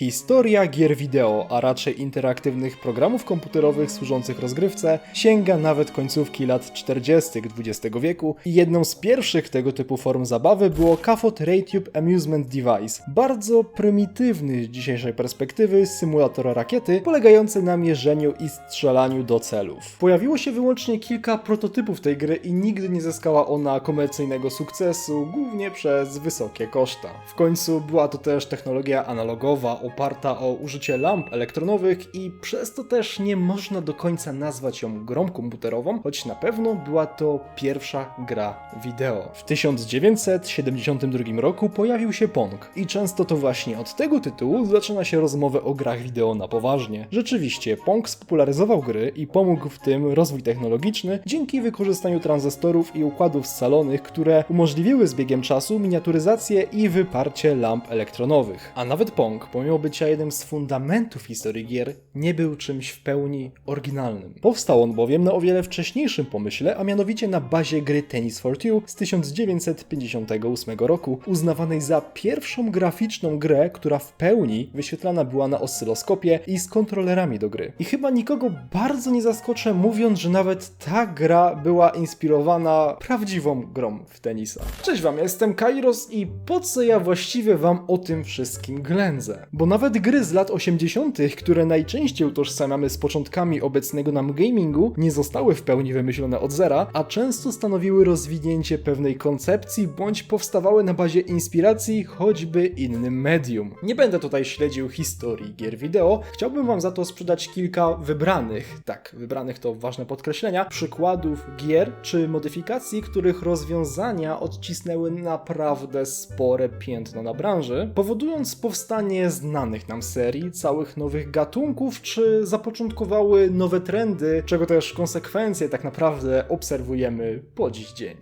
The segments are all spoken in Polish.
Historia gier wideo, a raczej interaktywnych programów komputerowych służących rozgrywce, sięga nawet końcówki lat 40. XX wieku i jedną z pierwszych tego typu form zabawy było CAFOT Raytube Amusement Device, bardzo prymitywny z dzisiejszej perspektywy symulator rakiety, polegający na mierzeniu i strzelaniu do celów. Pojawiło się wyłącznie kilka prototypów tej gry i nigdy nie zyskała ona komercyjnego sukcesu, głównie przez wysokie koszta. W końcu była to też technologia analogowa, oparta o użycie lamp elektronowych i przez to też nie można do końca nazwać ją grą komputerową, choć na pewno była to pierwsza gra wideo. W 1972 roku pojawił się Pong i często to właśnie od tego tytułu zaczyna się rozmowę o grach wideo na poważnie. Rzeczywiście, Pong spopularyzował gry i pomógł w tym rozwój technologiczny dzięki wykorzystaniu tranzystorów i układów scalonych, które umożliwiły z biegiem czasu miniaturyzację i wyparcie lamp elektronowych. A nawet Pong, pomimo bycia jednym z fundamentów historii gier, nie był czymś w pełni oryginalnym. Powstał on bowiem na o wiele wcześniejszym pomyśle, a mianowicie na bazie gry Tennis for Two z 1958 roku, uznawanej za pierwszą graficzną grę, która w pełni wyświetlana była na oscyloskopie i z kontrolerami do gry. I chyba nikogo bardzo nie zaskoczę mówiąc, że nawet ta gra była inspirowana prawdziwą grą w tenisa. Cześć wam, jestem Kairos i po co ja właściwie wam o tym wszystkim ględzę? Bo nawet gry z lat 80., które najczęściej utożsamiamy z początkami obecnego nam gamingu, nie zostały w pełni wymyślone od zera, a często stanowiły rozwinięcie pewnej koncepcji bądź powstawały na bazie inspiracji choćby innym medium. Nie będę tutaj śledził historii gier wideo, chciałbym wam za to sprzedać kilka wybranych, tak, wybranych to ważne podkreślenia, przykładów gier czy modyfikacji, których rozwiązania odcisnęły naprawdę spore piętno na branży, powodując powstanie znanych nam serii, całych nowych gatunków, czy zapoczątkowały nowe trendy, czego też konsekwencje tak naprawdę obserwujemy po dziś dzień.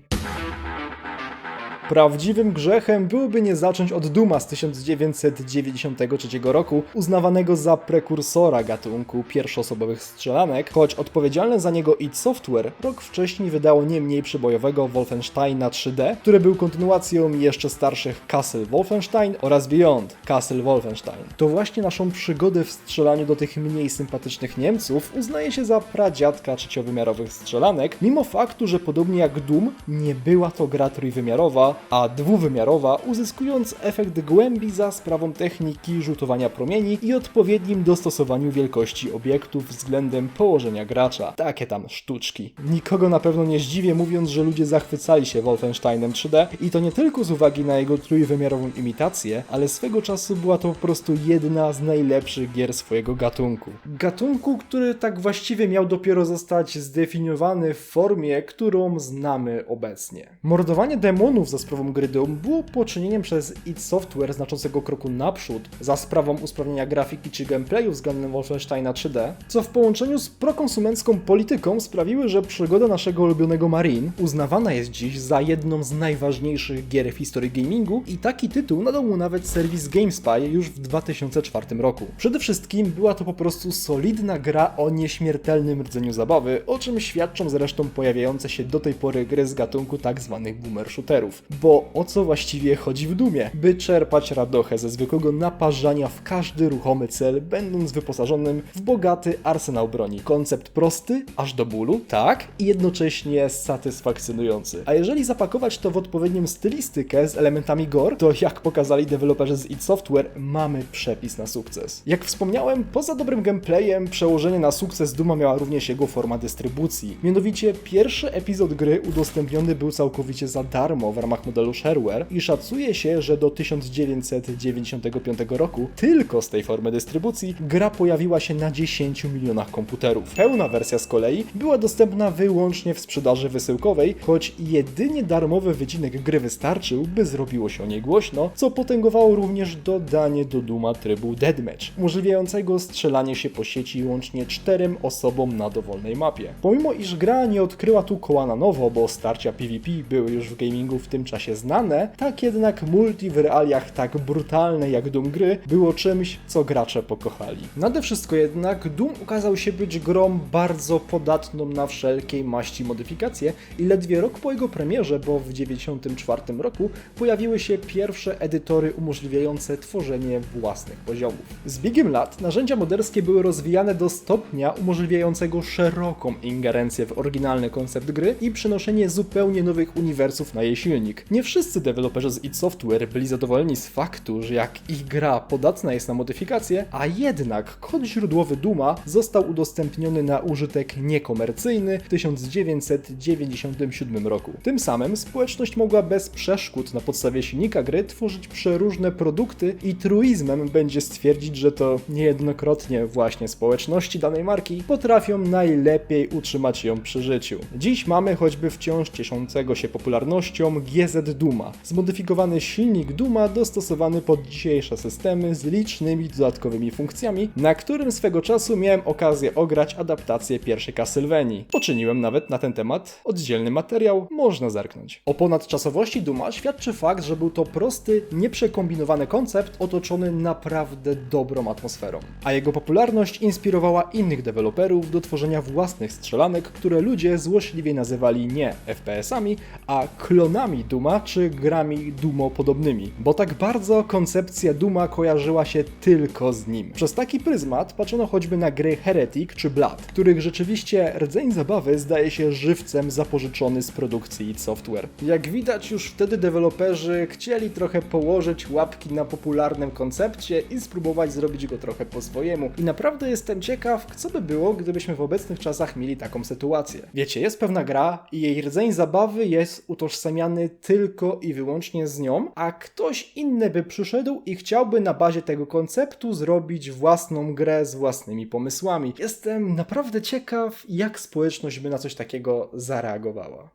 Prawdziwym grzechem byłoby nie zacząć od Duma z 1993 roku, uznawanego za prekursora gatunku pierwszoosobowych strzelanek, choć odpowiedzialne za niego id Software rok wcześniej wydało nie mniej przybojowego Wolfensteina 3D, który był kontynuacją jeszcze starszych Castle Wolfenstein oraz Beyond Castle Wolfenstein. To właśnie naszą przygodę w strzelaniu do tych mniej sympatycznych Niemców uznaje się za pradziadka trzeciowymiarowych strzelanek, mimo faktu, że podobnie jak Doom nie była to gra trójwymiarowa, a dwuwymiarowa, uzyskując efekt głębi za sprawą techniki rzutowania promieni i odpowiednim dostosowaniu wielkości obiektów względem położenia gracza. Takie tam sztuczki. Nikogo na pewno nie zdziwię mówiąc, że ludzie zachwycali się Wolfensteinem 3D i to nie tylko z uwagi na jego trójwymiarową imitację, ale swego czasu była to po prostu jedna z najlepszych gier swojego gatunku. Gatunku, który tak właściwie miał dopiero zostać zdefiniowany w formie, którą znamy obecnie. Mordowanie demonów za sprawą gry Doom było poczynieniem przez id Software znaczącego kroku naprzód za sprawą usprawnienia grafiki czy gameplayu względem Wolfensteina 3D, co w połączeniu z prokonsumencką polityką sprawiły, że przygoda naszego ulubionego Marine uznawana jest dziś za jedną z najważniejszych gier w historii gamingu i taki tytuł nadał mu nawet serwis GameSpy już w 2004 roku. Przede wszystkim była to po prostu solidna gra o nieśmiertelnym rdzeniu zabawy, o czym świadczą zresztą pojawiające się do tej pory gry z gatunku tzw. boomer shooterów. Bo o co właściwie chodzi w Dumie? By czerpać radochę ze zwykłego naparzania w każdy ruchomy cel, będąc wyposażonym w bogaty arsenał broni. Koncept prosty, aż do bólu, tak, i jednocześnie satysfakcjonujący. A jeżeli zapakować to w odpowiednią stylistykę z elementami gore, to jak pokazali deweloperzy z id Software, mamy przepis na sukces. Jak wspomniałem, poza dobrym gameplayem, przełożenie na sukces Duma miała również jego forma dystrybucji. Mianowicie pierwszy epizod gry udostępniony był całkowicie za darmo w ramach modelu shareware i szacuje się, że do 1995 roku tylko z tej formy dystrybucji gra pojawiła się na 10 milionach komputerów. Pełna wersja z kolei była dostępna wyłącznie w sprzedaży wysyłkowej, choć jedynie darmowy wycinek gry wystarczył, by zrobiło się o niej głośno, co potęgowało również dodanie do Duma trybu Deathmatch, umożliwiającego strzelanie się po sieci łącznie czterem osobom na dowolnej mapie. Pomimo iż gra nie odkryła tu koła na nowo, bo starcia PvP były już w gamingu w tym czasie znane, tak jednak multi w realiach tak brutalne jak Doom gry było czymś, co gracze pokochali. Nade wszystko jednak Doom okazał się być grą bardzo podatną na wszelkiej maści modyfikacje i ledwie rok po jego premierze, bo w 1994 roku pojawiły się pierwsze edytory umożliwiające tworzenie własnych poziomów. Z biegiem lat narzędzia moderskie były rozwijane do stopnia umożliwiającego szeroką ingerencję w oryginalny koncept gry i przenoszenie zupełnie nowych uniwersów na jej silnik. Nie wszyscy deweloperzy z id Software byli zadowoleni z faktu, że jak ich gra podatna jest na modyfikacje, a jednak kod źródłowy Duma został udostępniony na użytek niekomercyjny w 1997 roku. Tym samym społeczność mogła bez przeszkód na podstawie silnika gry tworzyć przeróżne produkty i truizmem będzie stwierdzić, że to niejednokrotnie właśnie społeczności danej marki potrafią najlepiej utrzymać ją przy życiu. Dziś mamy choćby wciąż cieszącego się popularnością GZ Duma, zmodyfikowany silnik Duma dostosowany pod dzisiejsze systemy z licznymi dodatkowymi funkcjami, na którym swego czasu miałem okazję ograć adaptację pierwszej Castlevanii. Poczyniłem nawet na ten temat oddzielny materiał, można zerknąć. O ponadczasowości Duma świadczy fakt, że był to prosty, nieprzekombinowany koncept otoczony naprawdę dobrą atmosferą. A jego popularność inspirowała innych deweloperów do tworzenia własnych strzelanek, które ludzie złośliwie nazywali nie FPS-ami, a klonami Duma czy grami Dumo podobnymi, bo tak bardzo koncepcja Duma kojarzyła się tylko z nim. Przez taki pryzmat patrzono choćby na gry Heretic czy Blood, których rzeczywiście rdzeń zabawy zdaje się żywcem zapożyczony z produkcji id Software. Jak widać już wtedy deweloperzy chcieli trochę położyć łapki na popularnym koncepcie i spróbować zrobić go trochę po swojemu. I naprawdę jestem ciekaw, co by było, gdybyśmy w obecnych czasach mieli taką sytuację. Wiecie, jest pewna gra i jej rdzeń zabawy jest utożsamiany tylko i wyłącznie z nią, a ktoś inny by przyszedł i chciałby na bazie tego konceptu zrobić własną grę z własnymi pomysłami. Jestem naprawdę ciekaw, jak społeczność by na coś takiego zareagowała.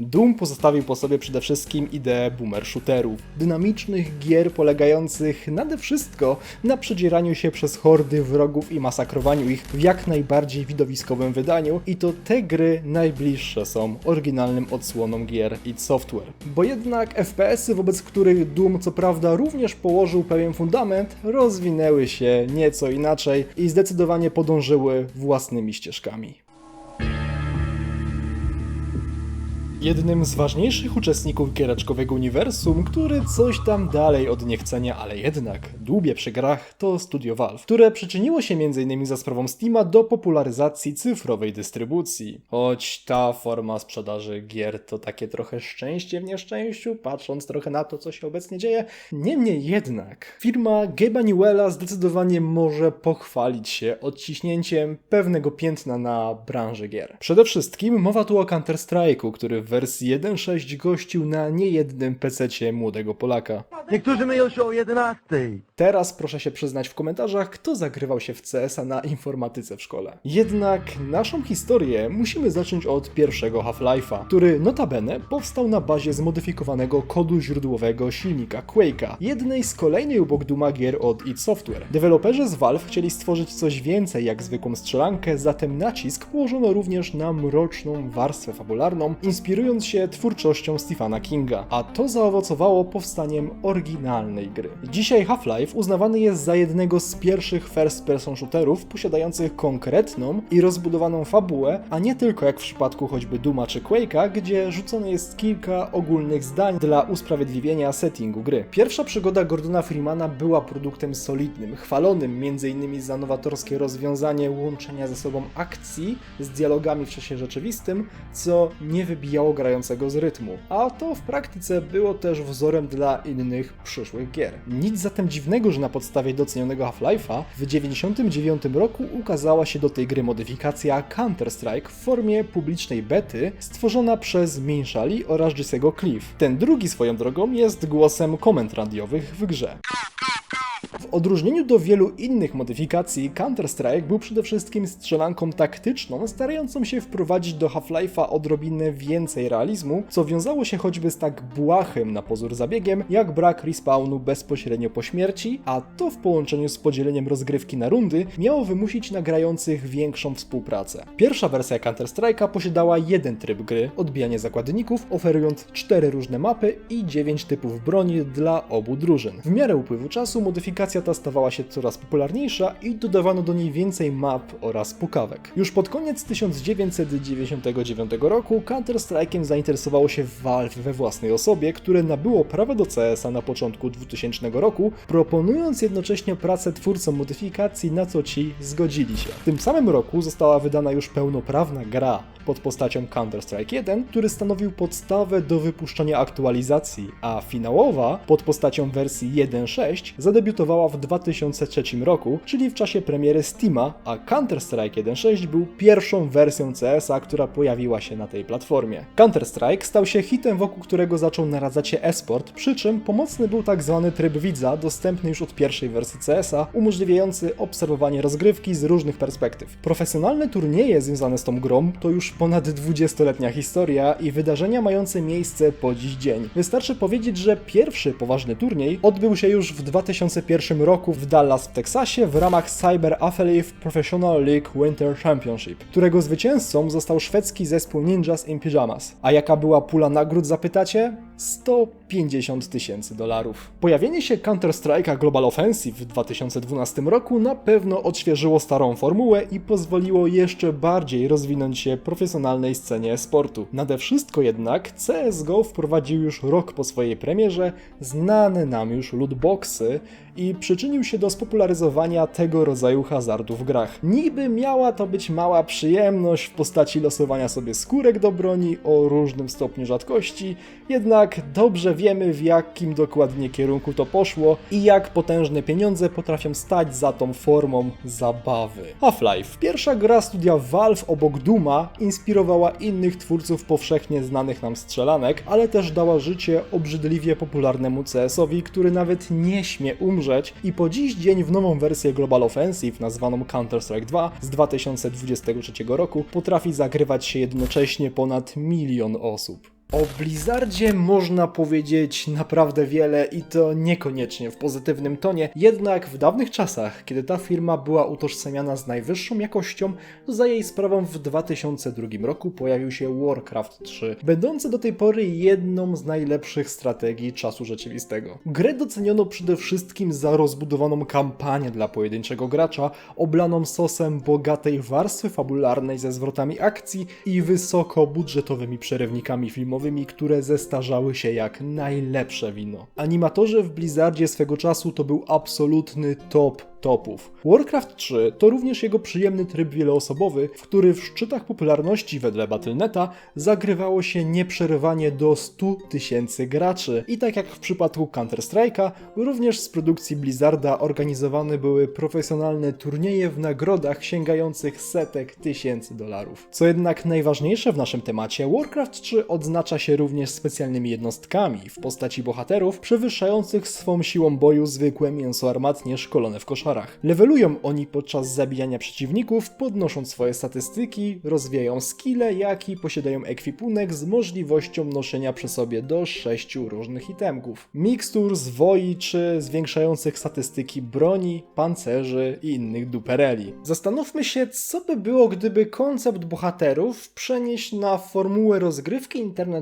Doom pozostawił po sobie przede wszystkim ideę boomer shooterów, dynamicznych gier polegających nade wszystko na przedzieraniu się przez hordy wrogów i masakrowaniu ich w jak najbardziej widowiskowym wydaniu i to te gry najbliższe są oryginalnym odsłonom gier id Software. Bo jednak FPS-y, wobec których Doom co prawda również położył pewien fundament, rozwinęły się nieco inaczej i zdecydowanie podążyły własnymi ścieżkami. Jednym z ważniejszych uczestników giereczkowego uniwersum, który coś tam dalej od niechcenia, ale jednak dłubie przy grach, to Studio Valve, które przyczyniło się m.in. za sprawą Steama do popularyzacji cyfrowej dystrybucji. Choć ta forma sprzedaży gier to takie trochę szczęście w nieszczęściu, patrząc trochę na to, co się obecnie dzieje. Niemniej jednak, firma Gabe'a Newella zdecydowanie może pochwalić się odciśnięciem pewnego piętna na branży gier. Przede wszystkim mowa tu o Counter-Strike'u, który w wersji 1.6 gościł na niejednym PC młodego Polaka. Niektórzy myją się o 11. Teraz proszę się przyznać w komentarzach, kto zagrywał się w CS-a na informatyce w szkole. Jednak naszą historię musimy zacząć od pierwszego Half-Life'a, który notabene powstał na bazie zmodyfikowanego kodu źródłowego silnika Quake'a, jednej z kolejnej obok Duma gier od id Software. Deweloperzy z Valve chcieli stworzyć coś więcej jak zwykłą strzelankę, zatem nacisk położono również na mroczną warstwę fabularną, inspirując się twórczością Stephena Kinga, a to zaowocowało powstaniem oryginalnej gry. Dzisiaj Half-Life uznawany jest za jednego z pierwszych first-person shooterów posiadających konkretną i rozbudowaną fabułę, a nie tylko jak w przypadku choćby Duma czy Quake'a, gdzie rzucone jest kilka ogólnych zdań dla usprawiedliwienia settingu gry. Pierwsza przygoda Gordona Freemana była produktem solidnym, chwalonym m.in. za nowatorskie rozwiązanie łączenia ze sobą akcji z dialogami w czasie rzeczywistym, co nie wybijało grającego z rytmu. A to w praktyce było też wzorem dla innych przyszłych gier. Nic zatem dziwnego, że na podstawie docenionego Half-Life'a w 1999 roku ukazała się do tej gry modyfikacja Counter-Strike w formie publicznej bety stworzona przez Minshali oraz Jesse'ego Cliff. Ten drugi swoją drogą jest głosem komend radiowych w grze. W odróżnieniu do wielu innych modyfikacji, Counter-Strike był przede wszystkim strzelanką taktyczną, starającą się wprowadzić do Half-Life'a odrobinę więcej realizmu, co wiązało się choćby z tak błahym na pozór zabiegiem, jak brak respawnu bezpośrednio po śmierci, a to w połączeniu z podzieleniem rozgrywki na rundy miało wymusić na grających większą współpracę. Pierwsza wersja Counter-Strike'a posiadała jeden tryb gry, odbijanie zakładników, oferując cztery różne mapy i dziewięć typów broni dla obu drużyn. W miarę upływu czasu modyfikacja ta stawała się coraz popularniejsza i dodawano do niej więcej map oraz pukawek. Już pod koniec 1999 roku Counter-Strike'iem zainteresowało się Valve we własnej osobie, które nabyło prawo do CS-a na początku 2000 roku, proponując jednocześnie pracę twórcom modyfikacji, na co ci zgodzili się. W tym samym roku została wydana już pełnoprawna gra pod postacią Counter-Strike 1, który stanowił podstawę do wypuszczania aktualizacji, a finałowa pod postacią wersji 1.6 zadebiutowała w 2003 roku, czyli w czasie premiery Steama, a Counter-Strike 1.6 był pierwszą wersją CS-a, która pojawiła się na tej platformie. Counter-Strike stał się hitem, wokół którego zaczął naradzać się esport, przy czym pomocny był tak zwany tryb widza, dostępny już od pierwszej wersji CS-a, umożliwiający obserwowanie rozgrywki z różnych perspektyw. Profesjonalne turnieje związane z tą grą to już ponad 20-letnia historia i wydarzenia mające miejsce po dziś dzień. Wystarczy powiedzieć, że pierwszy poważny turniej odbył się już w 2001 roku w Dallas w Teksasie w ramach Cyber Affiliate Professional League Winter Championship, którego zwycięzcą został szwedzki zespół Ninjas in Pyjamas. A jaka była pula nagród zapytacie? 150 tysięcy dolarów. Pojawienie się Counter-Strike'a Global Offensive w 2012 roku na pewno odświeżyło starą formułę i pozwoliło jeszcze bardziej rozwinąć się profesjonalnej scenie sportu. Nade wszystko jednak CSGO wprowadził już rok po swojej premierze znane nam już lootboxy i przyczynił się do spopularyzowania tego rodzaju hazardu w grach. Niby miała to być mała przyjemność w postaci losowania sobie skórek do broni o różnym stopniu rzadkości, jednak dobrze wiemy w jakim dokładnie kierunku to poszło i jak potężne pieniądze potrafią stać za tą formą zabawy. Half-Life, pierwsza gra studia Valve obok Duma, inspirowała innych twórców powszechnie znanych nam strzelanek, ale też dała życie obrzydliwie popularnemu CS-owi, który nawet nie śmie umrzeć i po dziś dzień w nową wersję Global Offensive nazwaną Counter-Strike 2 z 2023 roku potrafi zagrywać się jednocześnie ponad milion osób. O Blizzardzie można powiedzieć naprawdę wiele i to niekoniecznie w pozytywnym tonie, jednak w dawnych czasach, kiedy ta firma była utożsamiana z najwyższą jakością, za jej sprawą w 2002 roku pojawił się Warcraft 3, będący do tej pory jedną z najlepszych strategii czasu rzeczywistego. Grę doceniono przede wszystkim za rozbudowaną kampanię dla pojedynczego gracza, oblaną sosem bogatej warstwy fabularnej ze zwrotami akcji i wysokobudżetowymi przerywnikami filmowymi, które zestarzały się jak najlepsze wino. Animatorzy w Blizzardzie swego czasu to był absolutny top topów. Warcraft 3 to również jego przyjemny tryb wieloosobowy, w który w szczytach popularności wedle Battle.neta zagrywało się nieprzerywanie do 100 tysięcy graczy. I tak jak w przypadku Counter-Strike'a, również z produkcji Blizzarda organizowane były profesjonalne turnieje w nagrodach sięgających setek tysięcy dolarów. Co jednak najważniejsze w naszym temacie, Warcraft 3 odznacza się również specjalnymi jednostkami w postaci bohaterów przewyższających swą siłą boju zwykłe mięso armatnie szkolone w koszarach. Levelują oni podczas zabijania przeciwników, podnosząc swoje statystyki, rozwijają skille, jak i posiadają ekwipunek z możliwością noszenia przy sobie do 6 różnych itemków. Mikstur, zwoi czy zwiększających statystyki broni, pancerzy i innych dupereli. Zastanówmy się, co by było, gdyby koncept bohaterów przenieść na formułę rozgrywki internetowej,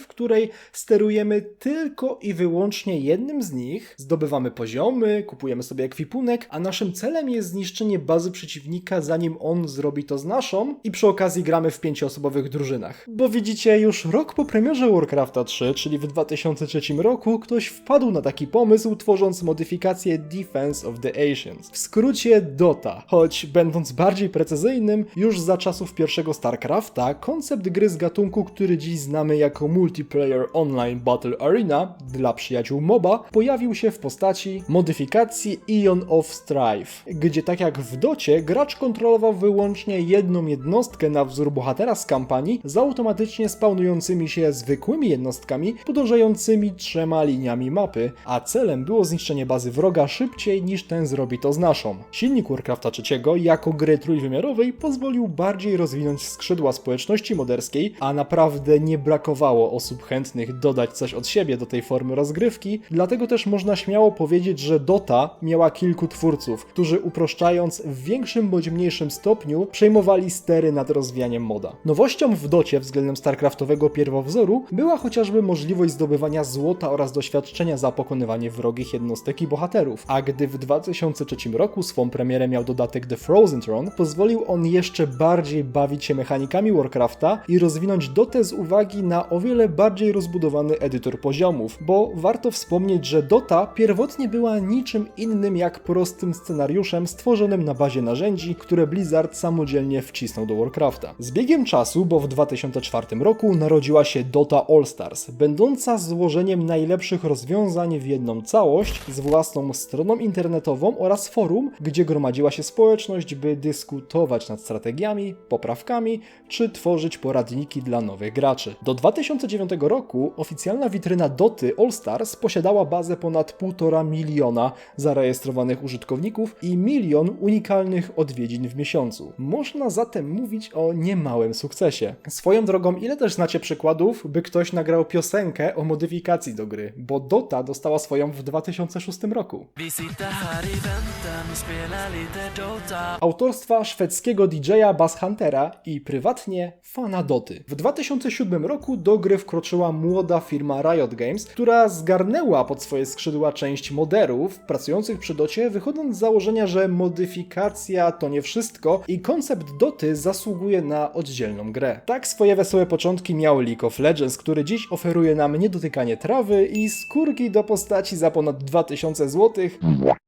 w której sterujemy tylko i wyłącznie jednym z nich, zdobywamy poziomy, kupujemy sobie ekwipunek, a naszym celem jest zniszczenie bazy przeciwnika, zanim on zrobi to z naszą i przy okazji gramy w pięcioosobowych drużynach. Bo widzicie, już rok po premierze Warcrafta 3, czyli w 2003 roku, ktoś wpadł na taki pomysł, tworząc modyfikację Defense of the Ancients. W skrócie Dota. Choć będąc bardziej precyzyjnym, już za czasów pierwszego StarCrafta, koncept gry z gatunku, który dziś znamy znamy jako Multiplayer Online Battle Arena dla przyjaciół MOBA, pojawił się w postaci modyfikacji Eon of Strife, gdzie tak jak w docie, gracz kontrolował wyłącznie jedną jednostkę na wzór bohatera z kampanii z automatycznie spawnującymi się zwykłymi jednostkami podążającymi trzema liniami mapy, a celem było zniszczenie bazy wroga szybciej niż ten zrobi to z naszą. Silnik Warcrafta III jako gry trójwymiarowej pozwolił bardziej rozwinąć skrzydła społeczności moderskiej, a naprawdę nie brakowało osób chętnych dodać coś od siebie do tej formy rozgrywki, dlatego też można śmiało powiedzieć, że Dota miała kilku twórców, którzy uproszczając w większym bądź mniejszym stopniu przejmowali stery nad rozwijaniem moda. Nowością w Docie względem StarCraftowego pierwowzoru była chociażby możliwość zdobywania złota oraz doświadczenia za pokonywanie wrogich jednostek i bohaterów, a gdy w 2003 roku swą premierę miał dodatek The Frozen Throne, pozwolił on jeszcze bardziej bawić się mechanikami Warcrafta i rozwinąć Dotę z uwagi na o wiele bardziej rozbudowany edytor poziomów, bo warto wspomnieć, że Dota pierwotnie była niczym innym jak prostym scenariuszem stworzonym na bazie narzędzi, które Blizzard samodzielnie wcisnął do Warcrafta. Z biegiem czasu, bo w 2004 roku narodziła się Dota All Stars, będąca złożeniem najlepszych rozwiązań w jedną całość z własną stroną internetową oraz forum, gdzie gromadziła się społeczność, by dyskutować nad strategiami, poprawkami czy tworzyć poradniki dla nowych graczy. Do 2009 roku oficjalna witryna Doty All Stars posiadała bazę ponad 1,5 miliona zarejestrowanych użytkowników i milion unikalnych odwiedzin w miesiącu. Można zatem mówić o niemałym sukcesie. Swoją drogą, ile też znacie przykładów, by ktoś nagrał piosenkę o modyfikacji do gry, bo Dota dostała swoją w 2006 roku. Autorstwa szwedzkiego DJ-a Bass Huntera i prywatnie fana Doty. W 2007 roku do gry wkroczyła młoda firma Riot Games, która zgarnęła pod swoje skrzydła część moderów pracujących przy Docie, wychodząc z założenia, że modyfikacja to nie wszystko i koncept Doty zasługuje na oddzielną grę. Tak swoje wesołe początki miał League of Legends, który dziś oferuje nam niedotykanie trawy i skórki do postaci za ponad 2000 zł,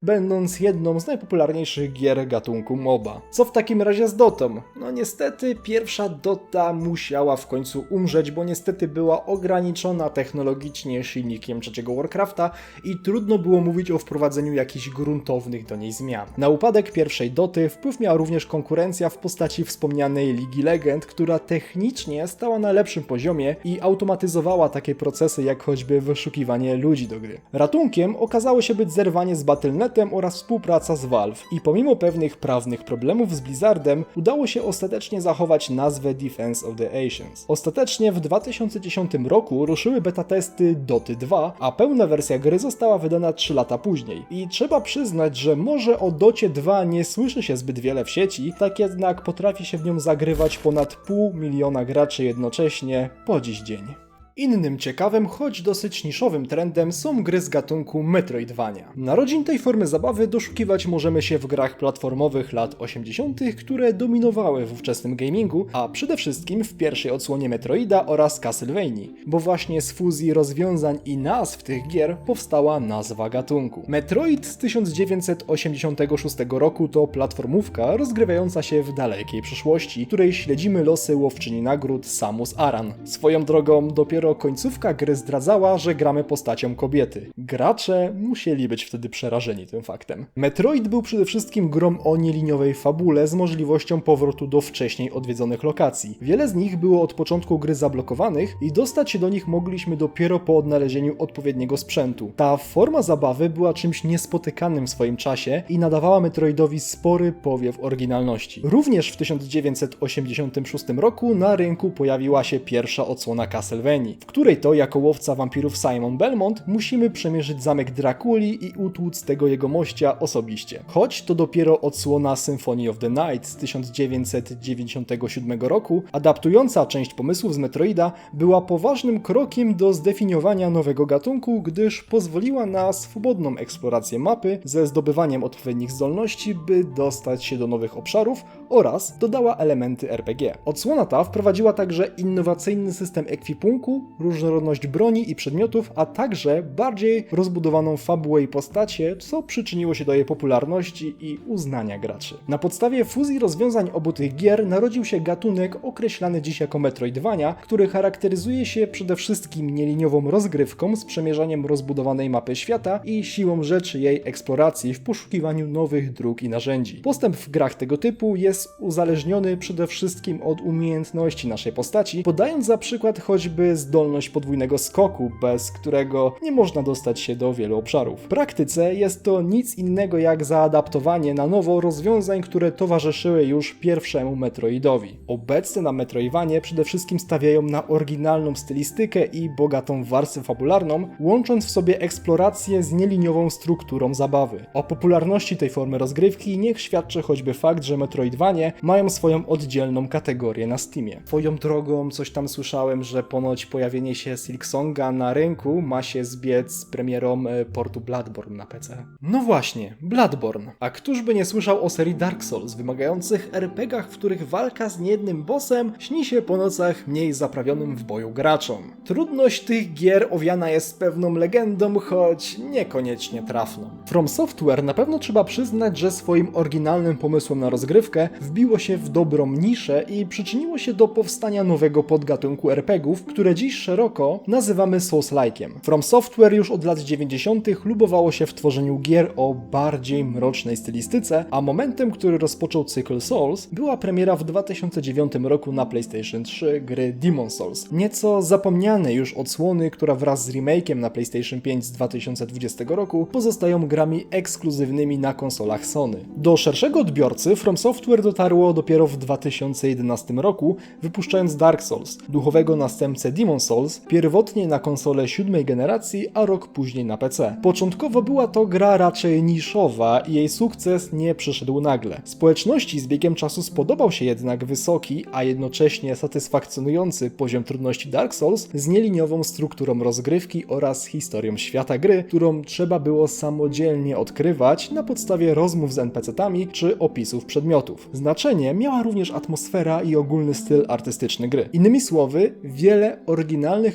będąc jedną z najpopularniejszych gier gatunku MOBA. Co w takim razie z Dotą? No niestety pierwsza Dota musiała w końcu umrzeć, bo niestety była ograniczona technologicznie silnikiem trzeciego Warcrafta i trudno było mówić o wprowadzeniu jakichś gruntownych do niej zmian. Na upadek pierwszej Doty wpływ miała również konkurencja w postaci wspomnianej Ligi Legend, która technicznie stała na lepszym poziomie i automatyzowała takie procesy jak choćby wyszukiwanie ludzi do gry. Ratunkiem okazało się być zerwanie z Battle.netem oraz współpraca z Valve i pomimo pewnych prawnych problemów z Blizzardem udało się ostatecznie zachować nazwę Defense of the Asians. Ostatecznie w 2010 roku ruszyły beta testy Doty 2, a pełna wersja gry została wydana 3 lata później. I trzeba przyznać, że może o Docie 2 nie słyszy się zbyt wiele w sieci, tak jednak potrafi się w nią zagrywać ponad pół miliona graczy jednocześnie po dziś dzień. Innym ciekawym, choć dosyć niszowym trendem są gry z gatunku Metroidvania. Narodzin tej formy zabawy doszukiwać możemy się w grach platformowych lat 80., które dominowały w ówczesnym gamingu, a przede wszystkim w pierwszej odsłonie Metroida oraz Castlevanii, bo właśnie z fuzji rozwiązań i nazw tych gier powstała nazwa gatunku. Metroid z 1986 roku to platformówka rozgrywająca się w dalekiej przyszłości, której śledzimy losy łowczyni nagród Samus Aran. Swoją drogą dopiero końcówka gry zdradzała, że gramy postacią kobiety. Gracze musieli być wtedy przerażeni tym faktem. Metroid był przede wszystkim grą o nieliniowej fabule z możliwością powrotu do wcześniej odwiedzonych lokacji. Wiele z nich było od początku gry zablokowanych i dostać się do nich mogliśmy dopiero po odnalezieniu odpowiedniego sprzętu. Ta forma zabawy była czymś niespotykanym w swoim czasie i nadawała Metroidowi spory powiew oryginalności. Również w 1986 roku na rynku pojawiła się pierwsza odsłona Castlevanii, w której to jako łowca wampirów Simon Belmont musimy przemierzyć zamek Drakuli i utłuc tego jego mościa osobiście. Choć to dopiero odsłona Symphony of the Night z 1997 roku, adaptująca część pomysłów z Metroida, była poważnym krokiem do zdefiniowania nowego gatunku, gdyż pozwoliła na swobodną eksplorację mapy ze zdobywaniem odpowiednich zdolności, by dostać się do nowych obszarów oraz dodała elementy RPG. Odsłona ta wprowadziła także innowacyjny system ekwipunku różnorodność broni i przedmiotów, a także bardziej rozbudowaną fabułę i postacie, co przyczyniło się do jej popularności i uznania graczy. Na podstawie fuzji rozwiązań obu tych gier narodził się gatunek określany dziś jako Metroidvania, który charakteryzuje się przede wszystkim nieliniową rozgrywką z przemierzaniem rozbudowanej mapy świata i siłą rzeczy jej eksploracji w poszukiwaniu nowych dróg i narzędzi. Postęp w grach tego typu jest uzależniony przede wszystkim od umiejętności naszej postaci, podając za przykład choćby zdolność podwójnego skoku, bez którego nie można dostać się do wielu obszarów. W praktyce jest to nic innego jak zaadaptowanie na nowo rozwiązań, które towarzyszyły już pierwszemu Metroidowi. Obecnie na Metroidvanie przede wszystkim stawiają na oryginalną stylistykę i bogatą warstwę fabularną, łącząc w sobie eksplorację z nieliniową strukturą zabawy. O popularności tej formy rozgrywki niech świadczy choćby fakt, że Metroidvanie mają swoją oddzielną kategorię na Steamie. Swoją drogą coś tam słyszałem, że ponoć pojawienie się Silksonga na rynku ma się zbiec z premierą e, portu Bloodborne na PC. No właśnie, Bloodborne. A któż by nie słyszał o serii Dark Souls, wymagających RPGach, w których walka z niejednym bossem śni się po nocach mniej zaprawionym w boju graczom. Trudność tych gier owiana jest pewną legendą, choć niekoniecznie trafną. From Software na pewno trzeba przyznać, że swoim oryginalnym pomysłem na rozgrywkę wbiło się w dobrą niszę i przyczyniło się do powstania nowego podgatunku RPGów, które dziś szeroko nazywamy Souls-like'iem. From Software już od lat 90. lubowało się w tworzeniu gier o bardziej mrocznej stylistyce, a momentem, który rozpoczął cykl Souls, była premiera w 2009 roku na PlayStation 3 gry Demon Souls. Nieco zapomniane już odsłony, która wraz z remake'iem na PlayStation 5 z 2020 roku pozostają grami ekskluzywnymi na konsolach Sony. Do szerszego odbiorcy From Software dotarło dopiero w 2011 roku, wypuszczając Dark Souls, duchowego następcę Demon Souls, pierwotnie na konsolę siódmej generacji, a rok później na PC. Początkowo była to gra raczej niszowa i jej sukces nie przyszedł nagle. Społeczności z biegiem czasu spodobał się jednak wysoki, a jednocześnie satysfakcjonujący poziom trudności Dark Souls z nieliniową strukturą rozgrywki oraz historią świata gry, którą trzeba było samodzielnie odkrywać na podstawie rozmów z NPC-tami czy opisów przedmiotów. Znaczenie miała również atmosfera i ogólny styl artystyczny gry. Innymi słowy, wiele oryginalnych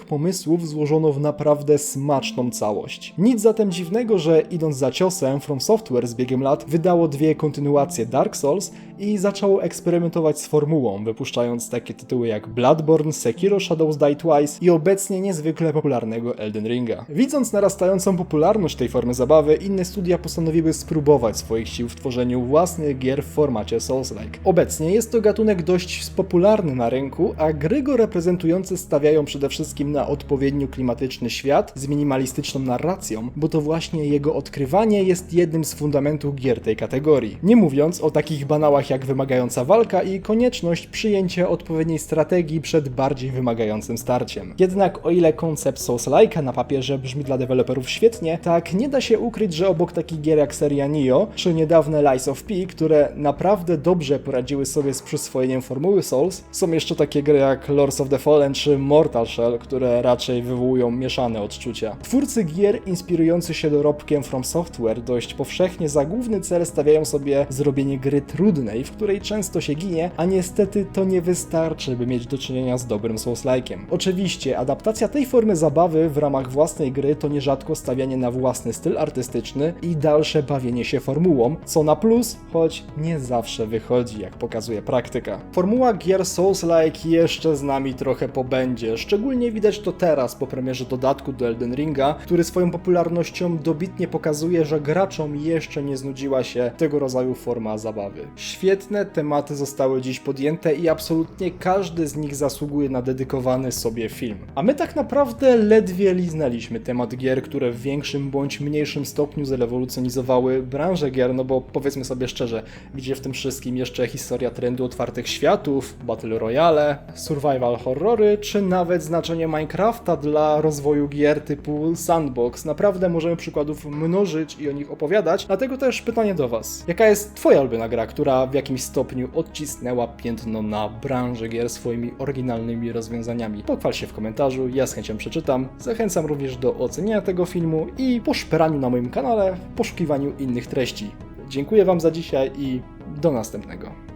pomysłów złożono w naprawdę smaczną całość. Nic zatem dziwnego, że idąc za ciosem From Software z biegiem lat wydało dwie kontynuacje Dark Souls i zaczęło eksperymentować z formułą, wypuszczając takie tytuły jak Bloodborne, Sekiro Shadows Die Twice i obecnie niezwykle popularnego Elden Ringa. Widząc narastającą popularność tej formy zabawy, inne studia postanowiły spróbować swoich sił w tworzeniu własnych gier w formacie Souls-like. Obecnie jest to gatunek dość popularny na rynku, a gry go reprezentujące stawiają przede wszystkim na odpowiednio klimatyczny świat z minimalistyczną narracją, bo to właśnie jego odkrywanie jest jednym z fundamentów gier tej kategorii. Nie mówiąc o takich banałach jak wymagająca walka i konieczność przyjęcia odpowiedniej strategii przed bardziej wymagającym starciem. Jednak o ile koncept Souls-like'a na papierze brzmi dla deweloperów świetnie, tak nie da się ukryć, że obok takich gier jak seria Nioh czy niedawne Lies of P, które naprawdę dobrze poradziły sobie z przyswojeniem formuły Souls, są jeszcze takie gry jak Lords of the Fallen czy Mortal Shell, które raczej wywołują mieszane odczucia. Twórcy gier inspirujący się dorobkiem From Software dość powszechnie za główny cel stawiają sobie zrobienie gry trudnej, w której często się ginie, a niestety to nie wystarczy, by mieć do czynienia z dobrym Souls-like'iem. Oczywiście, adaptacja tej formy zabawy w ramach własnej gry to nierzadko stawianie na własny styl artystyczny i dalsze bawienie się formułą, co na plus, choć nie zawsze wychodzi, jak pokazuje praktyka. Formuła gier Souls-like jeszcze z nami trochę pobędzie, szczególnie widać to teraz po premierze dodatku do Elden Ringa, który swoją popularnością dobitnie pokazuje, że graczom jeszcze nie znudziła się tego rodzaju forma zabawy. Świetne tematy zostały dziś podjęte i absolutnie każdy z nich zasługuje na dedykowany sobie film. A my tak naprawdę ledwie liznęliśmy temat gier, które w większym bądź mniejszym stopniu zrewolucjonizowały branżę gier, no bo powiedzmy sobie szczerze, gdzie w tym wszystkim jeszcze historia trendu otwartych światów, battle royale, survival horrory, czy nawet znaczenie Minecrafta dla rozwoju gier typu sandbox. Naprawdę możemy przykładów mnożyć i o nich opowiadać, dlatego też pytanie do Was. Jaka jest Twoja ulubiona gra, która w jakimś stopniu odcisnęła piętno na branżę gier swoimi oryginalnymi rozwiązaniami? Pochwal się w komentarzu, ja z chęcią przeczytam. Zachęcam również do oceniania tego filmu i poszperaniu na moim kanale w poszukiwaniu innych treści. Dziękuję Wam za dzisiaj i do następnego.